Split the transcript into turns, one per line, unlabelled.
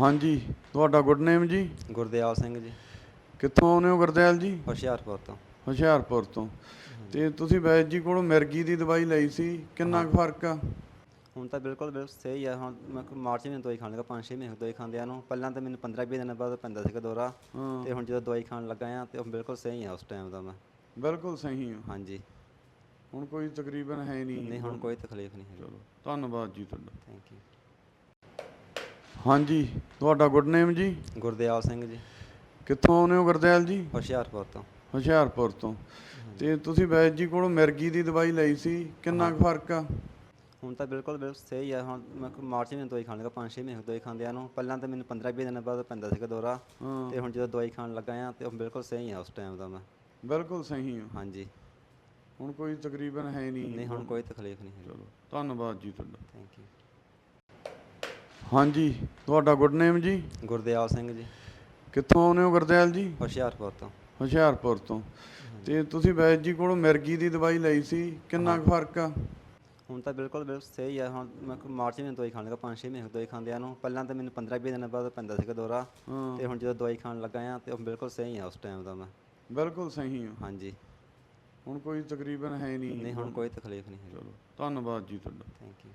ਹਾਂਜੀ ਤੁਹਾਡਾ good name ਜੀ?
ਗੁਰਦਿਆਲ ਸਿੰਘ ਜੀ।
ਕਿੱਥੋਂ ਆਉਂਦੇ ਹੋ ਗੁਰਦਿਆਲ ਜੀ?
ਹੁਸ਼ਿਆਰਪੁਰ ਤੋਂ।
ਹੁਸ਼ਿਆਰਪੁਰ ਤੋਂ। ਤੇ ਤੁਸੀਂ ਵੈਦ ਜੀ ਕੋਲੋਂ ਮਿਰਗੀ ਦੀ ਦਵਾਈ ਲਈ ਸੀ ਕਿੰਨਾ ਕੁ ਫ਼ਰਕ ਆ?
ਹੁਣ ਤਾਂ ਬਿਲਕੁਲ ਬਿਲਕੁਲ ਸਹੀ ਆ। ਹੁਣ ਮੈਂ ਕੋਈ ਮਾਰਚ ਮਹੀਨੇ ਦਵਾਈ ਖਾਣ ਲੱਗਾ 5-6 ਮਹੀਨੇ ਦਵਾਈ ਖਾਂਦਿਆਂ ਨੂੰ। ਪਹਿਲਾਂ ਤਾਂ ਮੈਨੂੰ 15-20 ਦਿਨਾਂ ਬਾਅਦ ਪੈਂਦਾ ਸੀਗਾ ਦੌਰਾ। ਤੇ ਹੁਣ ਜਦੋਂ ਦਵਾਈ ਖਾਣ ਲੱਗਾ ਆ ਤੇ ਉਹ ਬਿਲਕੁਲ ਸਹੀ ਆ ਉਸ ਟਾਈਮ ਦਾ ਮੈਂ।
ਬਿਲਕੁਲ ਸਹੀ ਹੋ
ਹਾਂਜੀ।
ਹੁਣ ਕੋਈ ਤਕਰੀਬਨ ਹੈ ਨਹੀਂ।
ਨਹੀਂ ਹੁਣ ਕੋਈ ਤਕਲੀਫ ਨਹੀਂ ਹੈ
ਚਲੋ ਧੰਨਵਾਦ ਜੀ ਤੁਹਾਡਾ।
ਥੈਂਕ ਯੂ
ਹਾਂਜੀ ਤੁਹਾਡਾ ਗੁੱਡ ਨੇਮ ਜੀ?
ਗੁਰਦਿਆਲ ਸਿੰਘ ਜੀ।
ਕਿੱਥੋਂ ਆਉਂਦੇ ਹੋ ਗੁਰਦਿਆਲ ਜੀ?
ਹੁਸ਼ਿਆਰਪੁਰ ਤੋਂ।
ਹੁਸ਼ਿਆਰਪੁਰ ਤੋਂ। ਤੇ ਤੁਸੀਂ ਵੈਦ ਜੀ ਕੋਲੋਂ ਮਿਰਗੀ ਦੀ ਦਵਾਈ ਲਈ ਸੀ ਕਿੰਨਾ ਕੁ ਫ਼ਰਕ ਆ?
ਹੁਣ ਤਾਂ ਬਿਲਕੁਲ ਬਿਲਕੁਲ ਸਹੀ ਆ। ਹੁਣ ਮੈਂ ਮਾਰਚ ਮਹੀਨੇ ਦਵਾਈ ਖਾਣ ਲੱਗਾ 5-6 ਮਹੀਨੇ ਦਵਾਈ ਖਾਂਦਿਆਂ ਨੂੰ। ਪਹਿਲਾਂ ਤਾਂ ਮੈਨੂੰ 15-20 ਦਿਨਾਂ ਬਾਅਦ ਪੈਂਦਾ ਸੀਗਾ ਦੌਰਾ। ਤੇ ਹੁਣ ਜਦੋਂ ਦਵਾਈ ਖਾਣ ਲੱਗਾ ਆ ਤੇ ਉਹ ਬਿਲਕੁਲ ਸਹੀ ਆ ਉਸ ਟਾਈਮ ਦਾ ਮੈਂ।
ਬਿਲਕੁਲ ਸਹੀ ਹੋ
ਹਾਂਜੀ।
ਹੁਣ ਕੋਈ ਤਕਰੀਬਨ ਹੈ ਨਹੀਂ।
ਨਹੀਂ ਹੁਣ ਕੋਈ ਤਕਲੀਫ ਨਹੀਂ ਹੈ।
ਚਲੋ ਧੰਨਵਾਦ ਜੀ ਤੁਹਾਡਾ।
ਥੈਂਕ ਯੂ
ਹਾਂਜੀ ਤੁਹਾਡਾ ਗੁੱਡ ਨੇਮ ਜੀ?
ਗੁਰਦਿਆਲ ਸਿੰਘ ਜੀ।
ਕਿੱਥੋਂ ਆਉਂਦੇ ਹੋ ਗੁਰਦਿਆਲ ਜੀ?
ਹੁਸ਼ਿਆਰਪੁਰ ਤੋਂ।
ਹੁਸ਼ਿਆਰਪੁਰ ਤੋਂ। ਤੇ ਤੁਸੀਂ ਵੈਦ ਜੀ ਕੋਲੋਂ ਮਿਰਗੀ ਦੀ ਦਵਾਈ ਲਈ ਸੀ ਕਿੰਨਾ ਕੁ ਫ਼ਰਕ ਆ?
ਹੁਣ ਤਾਂ ਬਿਲਕੁਲ ਬਿਲਕੁਲ ਸਹੀ ਆ। ਹੁਣ ਮੈਂ ਕੋਈ ਮਾਰਚ ਮਹੀਨੇ ਦਵਾਈ ਖਾਣ ਲੱਗਾ 5-6 ਮਹੀਨੇ ਦਵਾਈ ਖਾਂਦਿਆਂ ਨੂੰ। ਪਹਿਲਾਂ ਤਾਂ ਮੈਨੂੰ 15-20 ਦਿਨਾਂ ਬਾਅਦ ਪੈਂਦਾ ਸੀਗਾ ਦੌਰਾ।
ਹਾਂ।
ਤੇ ਹੁਣ ਜਦੋਂ ਦਵਾਈ ਖਾਣ ਲੱਗਾ ਆ ਤੇ ਉਹ ਬਿਲਕੁਲ ਸਹੀ ਆ ਉਸ ਟਾਈਮ ਦਾ ਮੈਂ।
ਬਿਲਕੁਲ ਸਹੀ ਹੋ
ਹਾਂਜੀ।
ਹੁਣ ਕੋਈ ਤਕਰੀਬਨ ਹੈ ਨਹੀਂ।
ਨਹੀਂ ਹੁਣ ਕੋਈ ਤਕਲੀਫ ਨਹੀਂ ਹੈ
ਚਲੋ ਧੰਨਵਾਦ ਜੀ ਤੁਹਾਡਾ।
Thank you